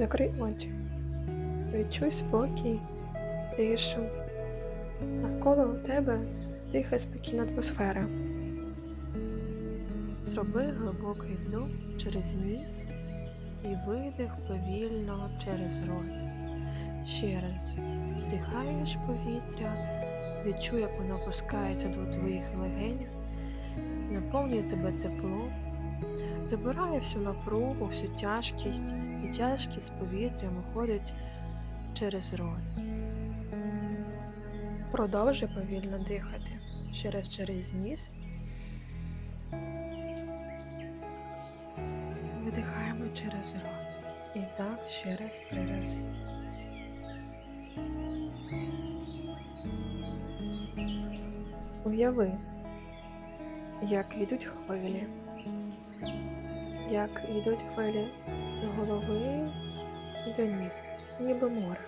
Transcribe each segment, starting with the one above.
Закрий очі. Відчуй спокій, тишу. Навколо у тебе тиха спокійна атмосфера. Зроби глибокий вдох через ніс і видих повільно через рот. Ще раз вдихаєш повітря, відчуй, як воно опускається до твоїх легень, наповнює тебе теплом, забирає всю напругу, всю тяжкість, і тяжкість повітря виходить через рот. Продовжуй повільно дихати ще раз через ніс. Видихаємо через рот. І так ще раз три рази. Уяви, як йдуть хвилі, як йдуть хвилі з голови і до ніг, ніби море.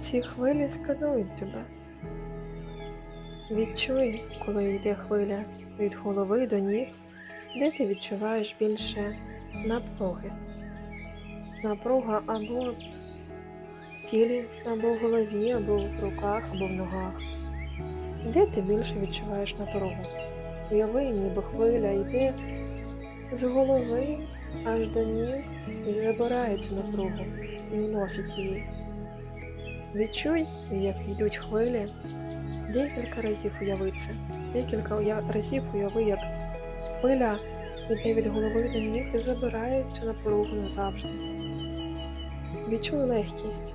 Ці хвилі сканують тебе. Відчуй, коли йде хвиля від голови до ніг, де ти відчуваєш більше напруги. Напруга або в тілі, або в голові, або в руках, або в ногах. Де ти більше відчуваєш напругу? Уяви, ніби хвиля йде з голови аж до ніг і забирає цю напругу і уносить її. Відчуй, як йдуть хвилі, декілька разів уяви це, декілька разів уяви, як хвиля йде від голови до ніг і забирає цю напругу назавжди. Відчуй легкість,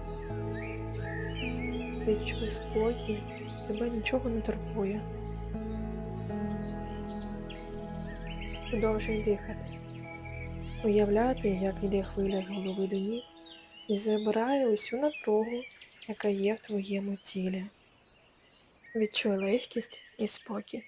відчуй спокій, тебе нічого не турбує. Продовжуй дихати, уявляти, як йде хвиля з голови до ніг і забирає усю напругу, яка є в твоєму тілі. Відчуй легкість і спокій.